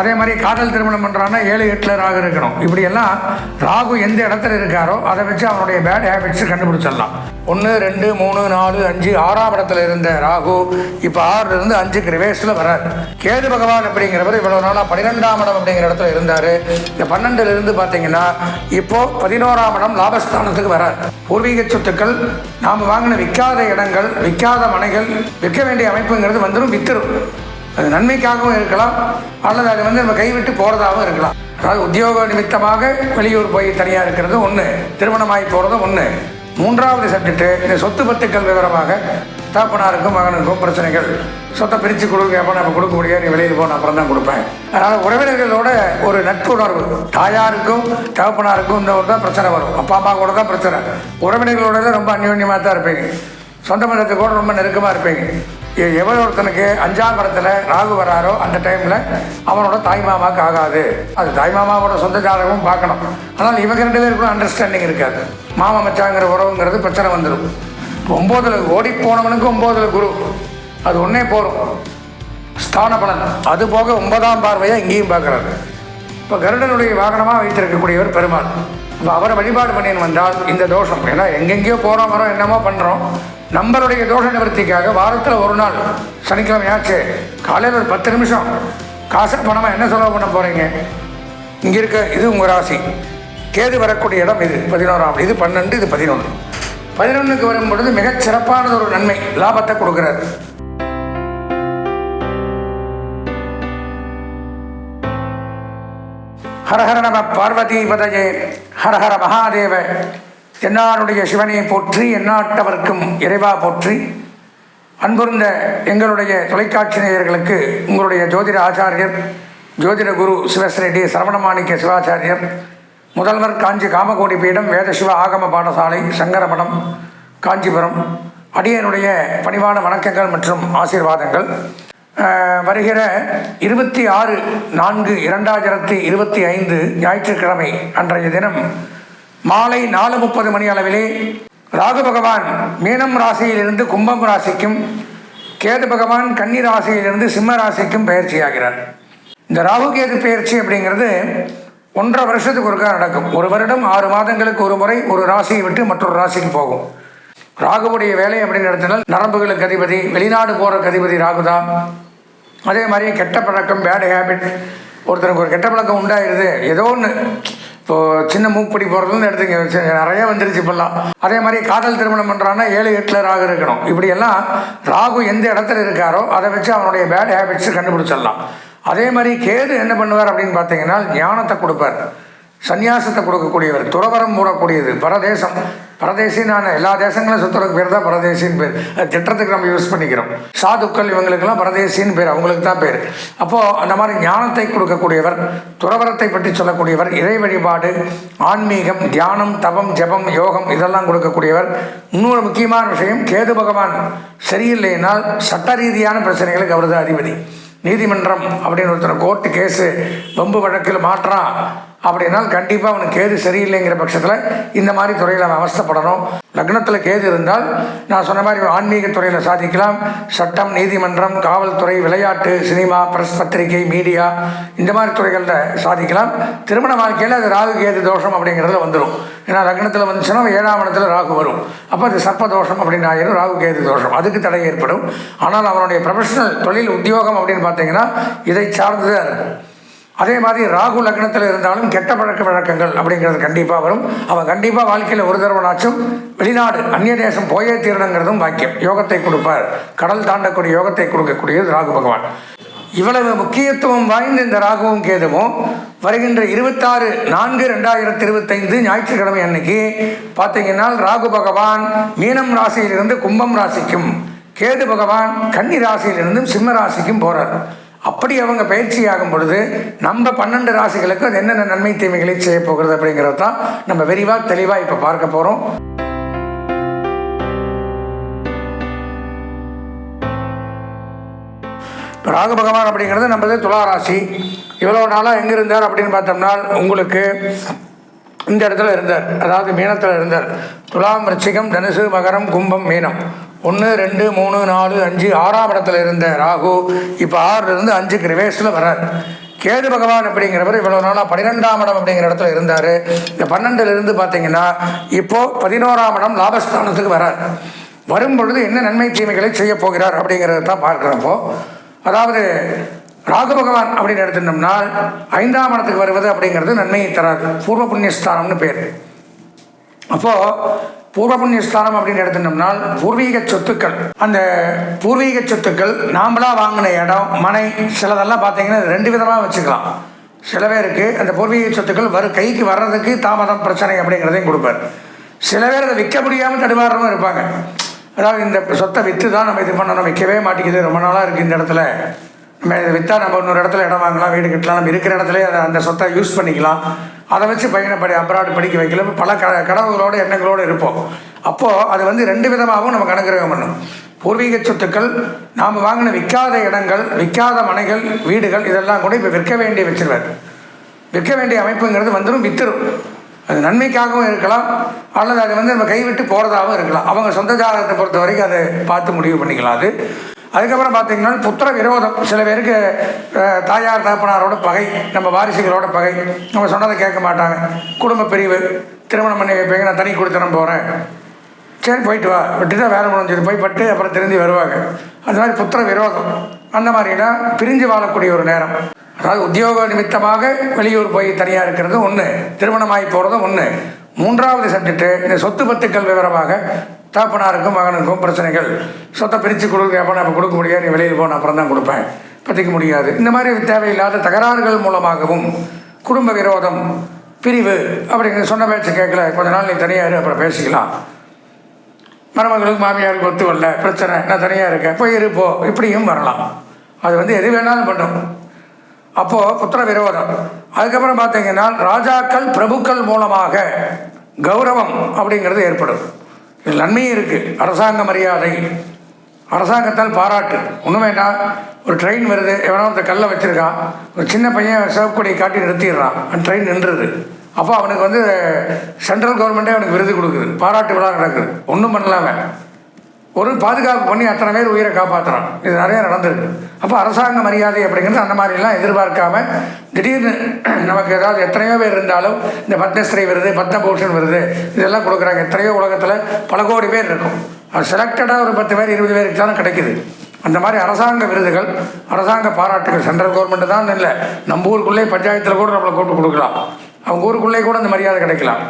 அதே மாதிரி காதல் திருமணம் பண்ணுறான்னா ஏழு எட்டில் ராகு இருக்கணும். இப்படியெல்லாம் ராகு எந்த இடத்துல இருக்காரோ அதை வச்சு அவனுடைய பேட் ஹேபிட்ஸ் கண்டுபிடிச்சிடலாம். ஒன்று ரெண்டு மூணு நாலு அஞ்சு ஆறாம் இடத்துல இருந்த ராகு இப்போ ஆறுலேருந்து அஞ்சுக்கு ரிவேஸில் வரார். கேது பகவான் அப்படிங்கிறவர் இவ்வளோ நாளாக பன்னிரெண்டாம் இடம் அப்படிங்கிற இடத்துல இருந்தார். இந்த பன்னெண்டுல இருந்து பார்த்தீங்கன்னா இப்போது பதினோராம் இடம் லாபஸ்தானத்துக்கு வரார். பூர்வீக சொத்துக்கள் நாம் வாங்கின விற்காத இடங்கள் விற்காத மனைகள் விற்க வேண்டிய அமைப்புங்கிறது வந்துடும் வித்துரும். அது நன்மைக்காகவும் இருக்கலாம் அல்லது அது வந்து நம்ம கைவிட்டு போகிறதாகவும் இருக்கலாம். அதாவது உத்தியோக நிமித்தமாக வெளியூர் போய் தனியாக இருக்கிறது ஒன்று திருமணமாகி போகிறதும் ஒன்று மூன்றாவது சப்ஜெக்ட்டு இந்த சொத்து பத்துக்கள் விவரமாக தாப்பனாருக்கும் மகனுக்கும் பிரச்சனைகள். சொத்தை பிரித்து கொடுக்க எப்போ நம்ம கொடுக்க முடியாது நீ வெளியில் போன அப்புறம் தான் கொடுப்பேன். அதனால் உறவினர்களோட ஒரு நட்புணர்வு தாயாருக்கும் தகப்பனாருக்கும் இந்த ஒரு தான் பிரச்சனை வரும். அப்பா அம்மா கூட தான் பிரச்சனை. உறவினர்களோட தான் ரொம்ப அந்யோன்யமாக தான் இருப்பீங்க. சொந்த பந்தத்துக்கு கூட ரொம்ப நெருக்கமாக இருப்பீங்க. எ- ஒருத்தனுக்கு அஞ்சாம் இடத்துல ராகு வராரோ அந்த டைமில் அவனோட தாய் மாமாவுக்கு ஆகாது. அது தாய் மாமாவோட சொந்த ஜாதகமும் பார்க்கணும். ஆனால் இவங்க ரெண்டு பேருக்கும் அண்டர்ஸ்டாண்டிங் இருக்காது. மாமா மச்சாங்கிற உறவுங்கிறது பிரச்சனை வந்துடும் ஒம்போதில் ஓடி போனவனுக்கு ஒம்போதில் குரு. அது ஒன்றே போகும் ஸ்தான பலன். அது போக ஒன்பதாம் பார்வையாக இங்கேயும் பார்க்குறாரு. இப்போ கருடனுடைய வாகனமாக வைத்திருக்கக்கூடியவர் பெருமாள். இப்போ அவரை வழிபாடு பண்ணின்னு வந்தால் இந்த தோஷம். ஏன்னா எங்கெங்கேயோ போகிறோம் வரோம் என்னமோ பண்ணுறோம் நம்மளுடைய தோஷ நிவர்த்திக்காக வாரத்தில் ஒரு நாள் சனிக்கிழமையாச்சு காலையில் ஒரு பத்து நிமிஷம். காசு பணமாக என்ன செலவு பண்ண போகிறீங்க இங்கே இருக்க இது உங்கள் ராசி. கேது வரக்கூடிய இடம் இது பதினோராம். இது பன்னெண்டு இது பதினொன்று பதினொன்றுக்கு வரும் பொழுது மிகச் சிறப்பானது ஒரு நன்மை லாபத்தை கொடுக்குறாரு. ஹரஹர நம பார்வதி பதஜே ஹரஹர மகாதேவ. என்னாருடைய சிவனை போற்றி எந்நாட்டவர்க்கும் இறைவா போற்றி அன்புர்ந்த எங்களுடைய தொலைக்காட்சி நேயர்களுக்கு உங்களுடைய ஜோதிட ஆச்சாரியர் ஜோதிட குரு சிவஸ்ரெட்டி சரவணமாணிக்க சிவாச்சாரியர் முதல்வர் காஞ்சி காமகோடி பீடம் வேத சிவ ஆகம பாடசாலை சங்கரமடம் காஞ்சிபுரம் அடியனுடைய பணிவான வணக்கங்கள் மற்றும் ஆசீர்வாதங்கள். வருகிற இருபத்தி ஆறு நான்கு இரண்டாயிரத்தி இருபத்தி ஐந்து ஞாயிற்றுக்கிழமை அன்றைய தினம் மாலை நாலு முப்பது மணி அளவிலே ராகு பகவான் மீனம் ராசியிலிருந்து கும்பம் ராசிக்கும் கேது பகவான் கன்னி ராசியிலிருந்து சிம்ம ராசிக்கும் பயிற்சியாகிறார். இந்த ராகு கேது பயிற்சி அப்படிங்கிறது ஒன்றரை வருஷத்துக்கு ஒருக்கா நடக்கும். ஒரு வருடம் ஆறு மாதங்களுக்கு ஒரு முறை ஒரு ராசியை விட்டு மற்றொரு ராசிக்கு போகும். ராகுவுடைய வேலை அப்படின்னு எடுத்தனால் நரம்புகளுக்கு அதிபதி வெளிநாடு போகிற அதிபதி ராகு தான். அதே மாதிரி கெட்ட பழக்கம் பேட் ஹேபிட் ஒருத்தருக்கு ஒரு கெட்ட பழக்கம் உண்டாயிருது ஏதோ ஒன்று இப்போது சின்ன மூக்குப்படி போகிறதுன்னு எடுத்துங்க நிறைய வந்துருச்சு இப்போல்லாம். அதே மாதிரி காதல் திருமணம் பண்ணுறான்னா ஏழு எட்டில் ராகு இருக்கணும். இப்படியெல்லாம் ராகு எந்த இடத்துல இருக்காரோ அதை வச்சு அவனுடைய பேட் ஹேபிட்ஸ் கண்டுபிடிச்சிடலாம். அதே மாதிரி கேது என்ன பண்ணுவார் அப்படின்னு பார்த்தீங்கன்னா ஞானத்தை கொடுப்பார். சந்நியாசத்தை கொடுக்கக்கூடியவர் துறவரம் மூடக்கூடியது பரதேசம். பரதேசின்னு எல்லா தேசங்களும் சுற்றுறதுக்கு பேர் தான் பரதேசின்னு பேர். அது திட்டத்துக்கு நம்ம யூஸ் பண்ணிக்கிறோம். சாதுக்கள் இவங்களுக்கெல்லாம் பரதேசின்னு பேர் அவங்களுக்கு தான் பேர். அப்போது அந்த மாதிரி ஞானத்தை கொடுக்கக்கூடியவர் துறவரத்தை பற்றி சொல்லக்கூடியவர் இறை வழிபாடு ஆன்மீகம் தியானம் தபம் ஜெபம் யோகம் இதெல்லாம் கொடுக்கக்கூடியவர். இன்னொரு முக்கியமான விஷயம் கேது பகவான் சரியில்லைனால் சட்ட ரீதியான பிரச்சனைகளுக்கு அவர் தான் அதிபதி. நீதிமன்றம் அப்படின்னு ஒருத்தர் கோர்ட்டு கேஸு வம்பு வழக்கில் மாற்றான் அப்படின்னால் கண்டிப்பாக அவனுக்கு கேது சரியில்லைங்கிற பட்சத்தில் இந்த மாதிரி துறையில் அவன் அவஸ்தப்படணும். லக்னத்தில் கேது இருந்தால் நான் சொன்ன மாதிரி ஆன்மீக துறையில் சாதிக்கலாம். சட்டம் நீதிமன்றம் காவல்துறை விளையாட்டு சினிமா பிரஸ் பத்திரிகை மீடியா இந்த மாதிரி துறைகளில் சாதிக்கலாம். திருமண வாழ்க்கையில் அது ராகு கேது தோஷம் அப்படிங்கிறதுல வந்துடும் ஏன்னா லக்னத்தில் வந்துச்சுன்னா ஏழாம் இடத்துல ராகு வரும். அப்போ அது சர்ப்ப தோஷம் அப்படின்னு ஆயிரும் ராகு கேது தோஷம். அதுக்கு தடை ஏற்படும். ஆனால் அவனுடைய ப்ரொஃபஷனல் தொழில் உத்தியோகம் அப்படின்னு பார்த்தீங்கன்னா இதை சார்ந்து தான் இருக்கும். அதே மாதிரி ராகு லக்னத்தில் இருந்தாலும் கெட்ட பழக்க வழக்கங்கள் அப்படிங்கிறது கண்டிப்பாக வரும். அவன் கண்டிப்பாக வாழ்க்கையில் ஒரு தடவைனாச்சும் வெளிநாடு அந்நிய தேசம் போயே தீரணுங்கிறதும் வாக்கியம் யோகத்தை கொடுப்பார். கடல் தாண்டக்கூடிய யோகத்தை கொடுக்கக்கூடியது ராகு பகவான். இவ்வளவு முக்கியத்துவம் வாய்ந்த இந்த ராகுவும் கேதுவும் வருகின்ற இருபத்தாறு நான்கு ரெண்டாயிரத்தி இருபத்தைந்து ஞாயிற்றுக்கிழமை அன்னைக்கு பார்த்தீங்கன்னா ராகு பகவான் மீனம் ராசியிலிருந்து கும்பம் ராசிக்கும் கேது பகவான் கன்னி ராசியிலிருந்தும் சிம்ம ராசிக்கும் போகிறார் அப்படி அவங்க பயிற்சி ஆகும் பொழுது நம்ம பன்னெண்டு ராசிகளுக்கு அது என்னென்ன நன்மை தீமைகளை செய்ய போகிறது அப்படிங்கிறது தான் நம்ம விரிவாக தெளிவாக இப்போ பார்க்க போகிறோம் ராகு பகவான் அப்படிங்கிறது நம்மளது துலா ராசி. இவ்வளோ நாளாக எங்கே இருந்தார் அப்படின்னு பார்த்தோம்னா உங்களுக்கு இந்த இடத்துல இருந்தார். அதாவது மீனத்தில் இருந்தார். துலாம் ரிச்சிகம் தனுசு மகரம் கும்பம் மீனம். ஒன்று ரெண்டு மூணு நாலு அஞ்சு ஆறாம் இடத்துல இருந்த ராகு இப்போ ஆறுலேருந்து அஞ்சுக்கு ரிவேஸில் வர்றார். கேது பகவான் அப்படிங்கிறவர் இவ்வளோ நாளாக பன்னிரெண்டாம் இடம் அப்படிங்கிற இடத்துல இருந்தார். இந்த பன்னெண்டுலேருந்து பார்த்தீங்கன்னா இப்போது பதினோராம் இடம் லாபஸ்தானத்துக்கு வரார் வரும் பொழுது என்ன நன்மை தீமைகளை செய்ய போகிறார் அப்படிங்கிறத தான் பார்க்குறப்போ அதாவது ராகு பகவான் அப்படின்னு எடுத்துட்டோம்னா ஐந்தாம் இடத்துக்கு வருவது அப்படிங்கிறது நன்மையை தராது. பூர்வ புண்ணியஸ்தானம்னு பேர். அப்போது பூர்வ புண்ணிய ஸ்தானம் அப்படின்னு எடுத்துட்டோம்னால் பூர்வீக சொத்துக்கள். அந்த பூர்வீக சொத்துக்கள் நாமளா வாங்கின இடம் மனை சிலதெல்லாம் பார்த்தீங்கன்னா ரெண்டு விதமாக வச்சுக்கலாம். சில பேருக்கு அந்த பூர்வீக சொத்துக்கள் வரும் கைக்கு வர்றதுக்கு தாமதம் பிரச்சனை அப்படிங்கிறதையும் கொடுப்பார். சில பேர் அதை விற்க முடியாமல் தடுமாறணும் இருப்பாங்க. அதாவது இந்த சொத்தை விற்று தான் நம்ம இது பண்ணணும் விற்கவே மாட்டேங்குது ரொம்ப நாளாக இருக்குது இந்த இடத்துல. நம்ம இதை விற்றா நம்ம இன்னொரு இடத்துல இடம் வாங்கலாம் வீடு கட்டலாம் நம்ம இருக்கிற இடத்துல அதை அந்த சொத்தை யூஸ் பண்ணிக்கலாம். அதை வச்சு பையனை படி அப்ராடு படிக்க வைக்கல. பல க கனவுகளோட எண்ணங்களோடு இருப்போம். அப்போது அது வந்து ரெண்டு விதமாகவும் நம்ம கணக்கிரகம் பண்ணும். பூர்வீக சொத்துக்கள் நாம் வாங்கின விற்காத இடங்கள் விற்காத மனைகள் வீடுகள் இதெல்லாம் கூட இப்போ விற்க வேண்டிய வச்சிருவார். விற்க வேண்டிய அமைப்புங்கிறது வந்துடும் வித்துரும். அது நன்மைக்காகவும் இருக்கலாம் அல்லது அது வந்து நம்ம கைவிட்டு போகிறதாகவும் இருக்கலாம். அவங்க சொந்த ஜாதகத்தை பொறுத்த வரைக்கும் அதை பார்த்து முடிவு பண்ணிக்கலாம். அது அதுக்கப்புறம் பார்த்தீங்கன்னா புத்திர விரோதம். சில பேருக்கு தாயார் தகப்பனாரோட பகை நம்ம வாரிசுகளோட பகை. நம்ம சொன்னதை கேட்க மாட்டாங்க. குடும்ப பிரிவு திருமணம் பண்ணி வைப்பீங்க நான் தனி கொடுத்தனம் போகிறேன் சரி போயிட்டு வா. விட்டுட்டா வேலை முடிஞ்சது போய் பட்டு அப்புறம் திரும்பி வருவாங்க. அந்த மாதிரி புத்திர விரோதம். அந்த மாதிரிலாம் பிரிஞ்சு வாழக்கூடிய ஒரு நேரம். அதாவது உத்தியோக நிமித்தமாக வெளியூர் போய் தனியாக இருக்கிறது ஒன்று திருமணமாகி போகிறதும் ஒன்று மூன்றாவது சப்ஜெக்ட்டு இந்த சொத்து பத்துக்கள் விவரமாக தாப்பனாருக்கும் மகனுக்கும் பிரச்சனைகள். சொத்தை பிரித்து கொடுக்க அப்போ நான் கொடுக்க முடியாது நீ வெளியில் போன அப்புறம் தான் கொடுப்பேன். பற்றிக்க முடியாது. இந்த மாதிரி தேவையில்லாத தகராறுகள் மூலமாகவும் குடும்ப விரோதம் பிரிவு அப்படிங்கிற சொன்ன பேச்சு கேட்கல கொஞ்ச நாள் நீ தனியாக அப்புறம் பேசிக்கலாம். மருமகளுக்கு மாமியாருக்கு ஒத்து வரல பிரச்சனை நான் தனியாக இருக்கேன் போய் இருப்போ இப்படியும் வரலாம். அது வந்து எது வேணாலும் பண்ணும். அப்போது புத்திர விரோதம். அதுக்கப்புறம் பார்த்தீங்கன்னா ராஜாக்கள் பிரபுக்கள் மூலமாக கௌரவம் அப்படிங்கிறது ஏற்படும். இதில் நன்மையும் இருக்குது அரசாங்க மரியாதை. அரசாங்கத்தால் பாராட்டு. ஒன்றும் வேண்டாம். ஒரு ட்ரெயின் வருது. எவனோ ஒருத்த கல்லை வச்சுருக்கான். ஒரு சின்ன பையன் சிவப்புக்கொடியை காட்டி நிறுத்திடுறான். அந்த ட்ரெயின் நின்றுது. அப்போ அவனுக்கு வந்து சென்ட்ரல் கவர்மெண்ட்டே அவனுக்கு விருது கொடுக்குது. பாராட்டு விழா நடக்குது. ஒன்றும் பண்ணலாமே ஒரு பாதுகாப்பு பண்ணி அத்தனை பேர் உயிரை காப்பாற்றுறான் இது நிறைய நடந்திருக்கு. அப்போ அரசாங்க மரியாதை அப்படிங்கிறது அந்த மாதிரிலாம் எதிர்பார்க்காம திடீர்னு நமக்கு ஏதாவது எத்தனையோ பேர் இருந்தாலும் இந்த பத்மஸ்ரீ விருது பத்மபூஷன் விருது இதெல்லாம் கொடுக்குறாங்க. எத்தனையோ உலகத்தில் பல கோடி பேர் இருக்கும். அது செலக்டடாக ஒரு பத்து பேர் இருபது பேருக்கு தானே கிடைக்குது. அந்த மாதிரி அரசாங்க விருதுகள் அரசாங்க பாராட்டுகள் சென்ட்ரல் கவர்மெண்ட் தான் இல்லை. நம்ம ஊருக்குள்ளே பஞ்சாயத்தில் கூட நம்மளை கூட்டு கொடுக்கலாம். அவங்க ஊருக்குள்ளே கூட அந்த மரியாதை கிடைக்கலாம்.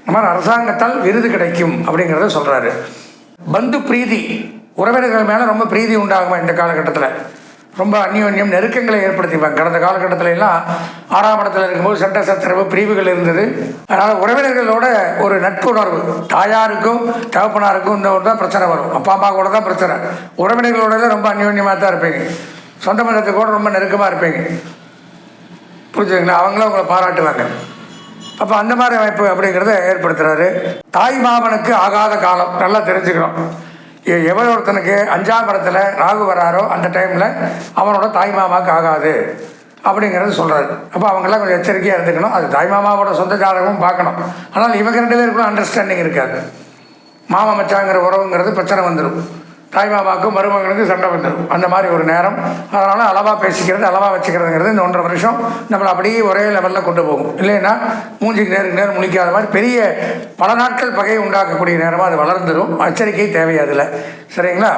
அந்த மாதிரி அரசாங்கத்தால் விருது கிடைக்கும் அப்படிங்கிறத சொல்கிறாரு பந்து பிரீதி உறவினர்கள் மேலே ரொம்ப பிரீதி உண்டாகுமா இந்த காலகட்டத்தில்? ரொம்ப அந்யோன்யம் நெருக்கங்களை ஏற்படுத்திப்பாங்க கடந்த காலகட்டத்தில எல்லாம் ஆறாம் இடத்துல இருக்கும்போது சட்ட சச்சரவு பிரிவுகள் இருந்தது. அதனால் உறவினர்களோட ஒரு நட்புணர்வு தாயாருக்கும் தகப்பனாருக்கும் இந்த ஒரு தான் பிரச்சனை வரும். அப்பா அம்மா கூட தான் பிரச்சனை. உறவினர்களோட தான் ரொம்ப அந்யோன்யமாக தான் இருப்பீங்க. சொந்த மதத்தை கூட ரொம்ப நெருக்கமாக இருப்பீங்க. புரிஞ்சுங்களா அவங்களும் உங்களை பாராட்டுவாங்க. அப்போ அந்த மாதிரி அமைப்பு அப்படிங்கிறத ஏற்படுத்துகிறாரு தாய் மாமனுக்கு ஆகாத காலம். நல்லா தெரிஞ்சுக்கணும். எவ்வளோ ஒருத்தனுக்கு அஞ்சாம் இடத்துல ராகு வராரோ அந்த டைமில் அவனோட தாய் மாமாவுக்கு ஆகாது அப்படிங்கிறது சொல்கிறாரு அப்போ அவங்கெல்லாம் கொஞ்சம் எச்சரிக்கையாக இருந்துக்கணும். அது தாய் மாமாவோட சொந்த ஜாதகமும் பார்க்கணும். ஆனால் இவங்க ரெண்டு பேருக்குள்ள அண்டர்ஸ்டாண்டிங் இருக்காது. மாமா மச்சாங்கிற உறவுங்கிறது பிரச்சனை வந்துடும் தாய்மாமாவுக்கும் மருமகனுக்கும் மருமகனுக்கு சண்டை வந்துடும். அந்த மாதிரி ஒரு நேரம். அதனால் அளவாக பேசிக்கிறது அளவாக வச்சுக்கிறதுங்கிறது இந்த ஒன்றரை வருஷம் நம்மளை அப்படியே ஒரே லெவலில் கொண்டு போகும். இல்லைன்னா மூஞ்சிக்கு நேருக்கு நேரம் முழிக்காத மாதிரி பெரிய பல நாட்கள் பகையை உண்டாக்கக்கூடிய நேரமாக அது வளர்ந்துடும் எச்சரிக்கை தேவையாதில்லை சரிங்களா?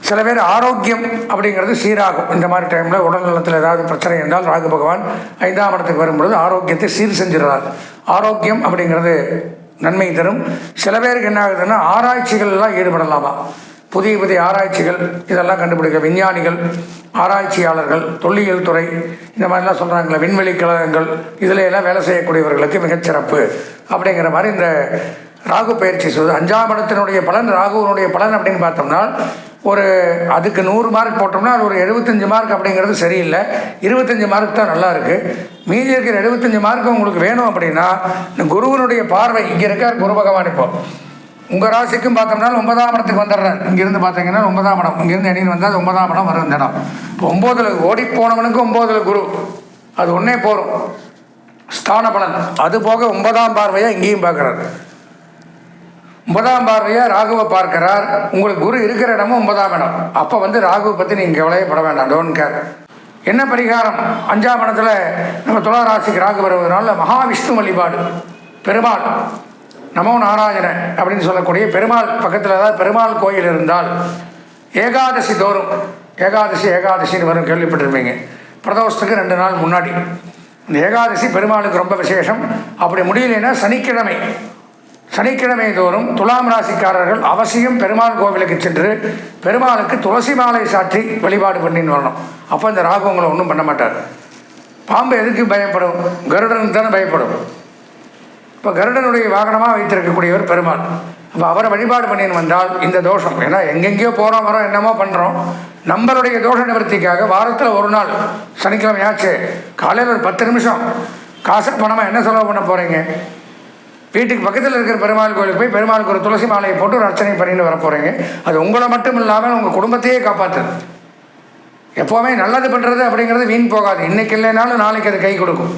சில பேர் ஆரோக்கியம் அப்படிங்கிறது சீராகும். இந்த மாதிரி டைமில் உடல் நலத்தில் ஏதாவது பிரச்சனை இருந்தால் ராகு பகவான் ஐந்தாம் இடத்துக்கு வரும்பொழுது ஆரோக்கியத்தை சீர் செஞ்சிடுறார். ஆரோக்கியம் அப்படிங்கிறது நன்மை தரும். சில பேருக்கு என்ன ஆகுதுன்னா ஆராய்ச்சிகள்லாம் ஈடுபடலாமா? புதிய புதிய ஆராய்ச்சிகள் இதெல்லாம் கண்டுபிடிக்க விஞ்ஞானிகள் ஆராய்ச்சியாளர்கள் தொல்லியல் துறை இந்த மாதிரிலாம் சொல்கிறாங்களே விண்வெளி கழகங்கள் இதில் எல்லாம் வேலை செய்யக்கூடியவர்களுக்கு மிகச்சிறப்பு அப்படிங்கிற மாதிரி இந்த ராகு பயிற்சி சொல்லுது அஞ்சாம் இடத்தினுடைய பலன் ராகுவனுடைய பலன் அப்படின்னு பார்த்தோம்னா ஒரு அதுக்கு நூறு மார்க் போட்டோம்னா அது ஒரு எழுபத்தஞ்சு மார்க் அப்படிங்கிறது சரியில்லை. இருபத்தஞ்சி மார்க் தான் நல்லா இருக்குது மீதி இருக்கிற எழுபத்தஞ்சு மார்க் உங்களுக்கு வேணும் அப்படின்னா இந்த குருவனுடைய பார்வை இங்கே இருக்கார் குரு பகவான் இப்போ. உங்கள் ராசிக்கும் பார்த்தோம்னா ஒன்பதாம் இடத்துக்கு வந்துடுறார். இங்கேருந்து பார்த்தீங்கன்னா ஒன்பதாம் இடம். இங்கேருந்து எண்ணின்னு வந்தால் அது ஒன்பதாம் இடம் வரும் இந்த இடம். இப்போ ஒம்போதில் ஓடி போனவனுக்கு ஒம்போதில் குரு. அது ஒன்றே போகும் ஸ்தான பலன். அது போக ஒன்பதாம் பார்வையாக இங்கேயும் பார்க்குறாரு. ஒன்பதாம் பார்வையாக ராகுவை பார்க்கிறார். உங்களுக்கு குரு இருக்கிற இடமும் ஒன்பதாம் இடம். அப்போ வந்து ராகுவை பற்றி நீங்கள் கவலையே பட வேண்டாம். டோன்ட் கேர் என்ன பரிகாரம்? அஞ்சாம் இடத்துல நம்ம துளாராசிக்கு ராகு வருவதனால மகாவிஷ்ணு வழிபாடு. பெருமாள். நமோ நாராயண அப்படின்னு சொல்லக்கூடிய பெருமாள் பக்கத்தில் ஏதாவது பெருமாள் கோயில் இருந்தால் ஏகாதசி தோறும் ஏகாதசி ஏகாதசின்னு வரும் கேள்விப்பட்டிருப்பீங்க. பிரதோஷத்துக்கு ரெண்டு நாள் முன்னாடி. இந்த ஏகாதசி பெருமாளுக்கு ரொம்ப விசேஷம். அப்படி முடியலைன்னா சனிக்கிழமை. சனிக்கிழமை தோறும் துலாம் ராசிக்காரர்கள் அவசியம் பெருமாள் கோவிலுக்கு சென்று பெருமாளுக்கு துளசி மாலை சாற்றி வழிபாடு பண்ணின்னு வரணும். அப்போ இந்த ராகு உங்களை ஒன்றும் பண்ண மாட்டார். பாம்பு எதுக்கு பயப்படும்? கருடனுக்கு தானே பயப்படும். இப்போ கருடனுடைய வாகனமாக வைத்திருக்கக்கூடியவர் பெருமாள். அப்போ அவரை வழிபாடு பண்ணின்னு வந்தால் இந்த தோஷம். ஏன்னா எங்கெங்கேயோ போகிறோம் வரோம் என்னமோ பண்ணுறோம் நம்மளுடைய தோஷ நிவர்த்திக்காக வாரத்தில் ஒரு நாள் சனிக்கிழமை ஆச்சு காலையில் ஒரு பத்து நிமிஷம் காசு பணமாக என்ன செலவு பண்ண போகிறீங்க வீட்டுக்கு பக்கத்தில் இருக்கிற பெருமாள் கோயிலுக்கு போய் பெருமாளுக்கு ஒரு துளசி மாலையை போட்டு ஒரு அர்ச்சனை பண்ணிட்டு வர போகிறீங்க அது உங்களை மட்டும் இல்லாமல் உங்கள் குடும்பத்தையே காப்பாற்றுது எப்போவுமே நல்லது பண்ணுறது அப்படிங்கிறது வீண் போகாது. இன்றைக்கி இல்லைனாலும் நாளைக்கு அது கை கொடுக்கும்.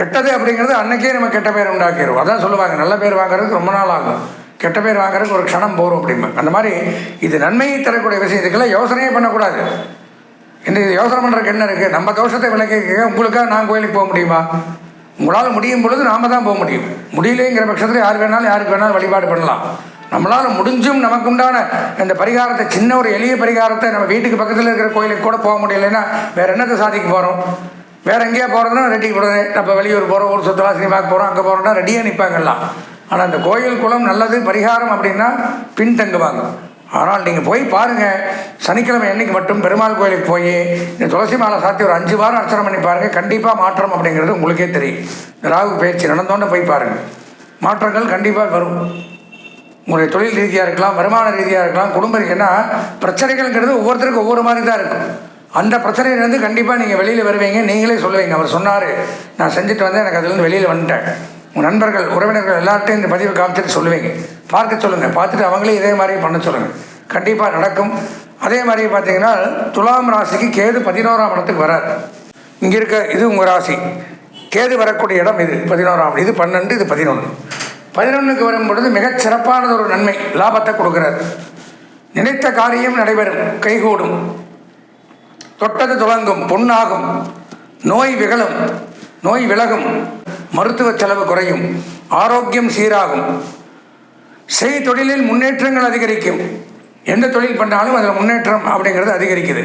கெட்டது அப்படிங்கிறது அன்னைக்கே நம்ம கெட்ட பேர் உண்டாக்கிடுவோம் அதான் சொல்லுவாங்க நல்ல பேர் வாங்குறதுக்கு ரொம்ப நாள் ஆகும். கெட்ட பேர் வாங்குறதுக்கு ஒரு க்ஷணம் போகும் அப்படிம்பாங்க அந்த மாதிரி இது நன்மையை தரக்கூடிய விஷயம். இதுக்கெல்லாம் யோசனையே பண்ணக்கூடாது. இந்த இது யோசனை பண்ணுறதுக்கு என்ன இருக்குது நம்ம தோஷத்தை விளக்கிக்க உங்களுக்காக நான் கோயிலுக்கு போக முடியுமா? உங்களால் முடியும் பொழுது நாம் தான் போக முடியும். முடியலைங்கிற பட்சத்தில் யார் வேணாலும் யாருக்கு வேணாலும் வழிபாடு பண்ணலாம். நம்மளால் முடிஞ்சும் நமக்கு உண்டான இந்த பரிகாரத்தை சின்ன ஒரு எளிய பரிகாரத்தை நம்ம வீட்டுக்கு பக்கத்தில் இருக்கிற கோயிலுக்கு கூட போக முடியலைன்னா வேறு என்னத்தை சாதிக்க போகிறோம் வேற எங்கேயா போகிறதுனா ரெடி போடுறது நம்ம வெளியூர் போகிறோம் ஒரு சுற்றுலா சினிமாவுக்கு போகிறோம் அங்கே போகிறோம்னா ரெடியாக நிற்பாங்கலாம் ஆனால் அந்த கோயில் குளம் நல்லது பரிகாரம் அப்படின்னா பின்தங்குவாங்க. ஆனால் நீங்கள் போய் பாருங்கள் சனிக்கிழமை அன்னைக்கு மட்டும் பெருமாள் கோயிலுக்கு போய் இந்த துளசி மாலை சாத்தி ஒரு அஞ்சு வாரம் அர்ச்சனை பண்ணி பாருங்கள் கண்டிப்பாக மாற்றம் அப்படிங்கிறது உங்களுக்கே தெரியும். ராகு பயிற்சி நடந்தோன்னே போய் பாருங்கள் மாற்றங்கள் கண்டிப்பாக வரும். உங்களுடைய தொழில் ரீதியாக இருக்கலாம் வருமான ரீதியாக இருக்கலாம் குடும்ப ஏன்னா பிரச்சனைகள்ங்கிறது ஒவ்வொருத்தருக்கும் ஒவ்வொரு மாதிரி தான் இருக்கும். அந்த பிரச்சனையிலேருந்து கண்டிப்பாக நீங்கள் வெளியில் வருவீங்க. நீங்களே சொல்லுவீங்க. அவர் சொன்னார். நான் செஞ்சுட்டு வந்தேன். எனக்கு அதுலேருந்து வெளியில் வந்துட்டேன். உங்கள் நண்பர்கள் உறவினர்கள் எல்லார்ட்டையும் இந்த பதிவை காமிச்சிட்டு சொல்லுவீங்க. பார்க்க சொல்லுங்கள் பார்த்துட்டு அவங்களே இதே மாதிரி பண்ண சொல்லுங்கள் கண்டிப்பாக நடக்கும். அதே மாதிரி பார்த்தீங்கன்னா துலாம் ராசிக்கு கேது பதினோராம் இடத்துக்கு வரார். இங்கே இருக்க இது உங்கள் ராசி. கேது வரக்கூடிய இடம் இது பதினோராம். இது பன்னெண்டு இது பதினொன்று பதினொன்றுக்கு வரும் பொழுது மிகச் சிறப்பானது ஒரு நன்மை லாபத்தை கொடுக்கிறார். நினைத்த காரியம் நடைபெறும். கைகூடும். தொட்டது துவங்கும் பொன்னாகும் நோய் விகலும் நோய் விலகும். மருத்துவ செலவு குறையும். ஆரோக்கியம் சீராகும். செய் தொழிலில் முன்னேற்றங்கள் அதிகரிக்கும். எந்த தொழில் பண்ணாலும் அதில் முன்னேற்றம் அப்படிங்கிறது அதிகரிக்குது.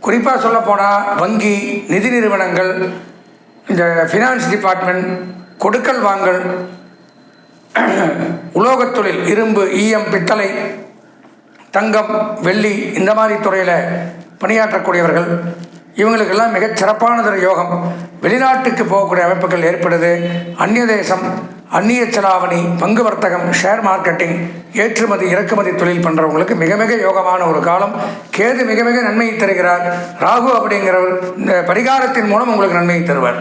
குறிப்பாக சொல்லப்போனால் வங்கி நிதி நிறுவனங்கள் இந்த ஃபினான்ஸ் டிபார்ட்மெண்ட் கொடுக்கல் வாங்கல் உலோகத் தொழில் இரும்பு ஈயம் பித்தளை தங்கம் வெள்ளி இந்த மாதிரி துறையில் பணியாற்றக்கூடியவர்கள் இவங்களுக்கெல்லாம் மிகச் சிறப்பானதொரு யோகம். வெளிநாட்டுக்கு போகக்கூடிய அமைப்புகள் ஏற்படுது. அந்நிய தேசம் அந்நிய செலாவணி பங்கு வர்த்தகம் ஷேர் மார்க்கெட்டிங் ஏற்றுமதி இறக்குமதி தொழில் பண்ணுறவங்களுக்கு மிக மிக யோகமான ஒரு காலம். கேது மிக மிக நன்மையை தருகிறார். ராகு அப்படிங்கிறவர் இந்த பரிகாரத்தின் மூலம் உங்களுக்கு நன்மையை தருவார்.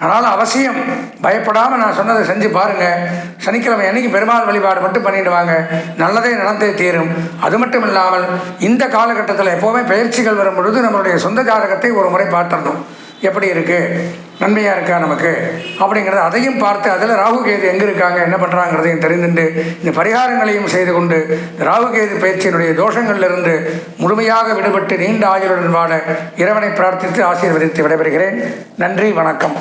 அதனால் அவசியம். பயப்படாமல் நான் சொன்னதை செஞ்சு பாருங்கள் சனிக்கிழமை அன்னைக்கு பெருமாள் வழிபாடு மட்டும் பண்ணிட்டு வாங்க. நல்லதே நடந்தே தீரும். அது மட்டும் இல்லாமல் இந்த காலகட்டத்தில் எப்போவுமே பயிற்சிகள் வரும் பொழுது நம்மளுடைய சொந்த ஜாதகத்தை ஒரு முறை பார்த்துடணும். எப்படி இருக்குது நன்மையாக இருக்கா நமக்கு? அப்படிங்கிறத அதையும் பார்த்து அதில் ராகு கேது எங்கே இருக்காங்க என்ன பண்ணுறாங்கிறதையும் தெரிந்துண்டு இந்த பரிகாரங்களையும் செய்து கொண்டு இந்த ராகு கேது பயிற்சியினுடைய தோஷங்களிலிருந்து முழுமையாக விடுபட்டு நீண்ட ஆயுளுடன் வாழ இறைவனை பிரார்த்தித்து ஆசீர்வதித்து விடைபெறுகிறேன். நன்றி வணக்கம்.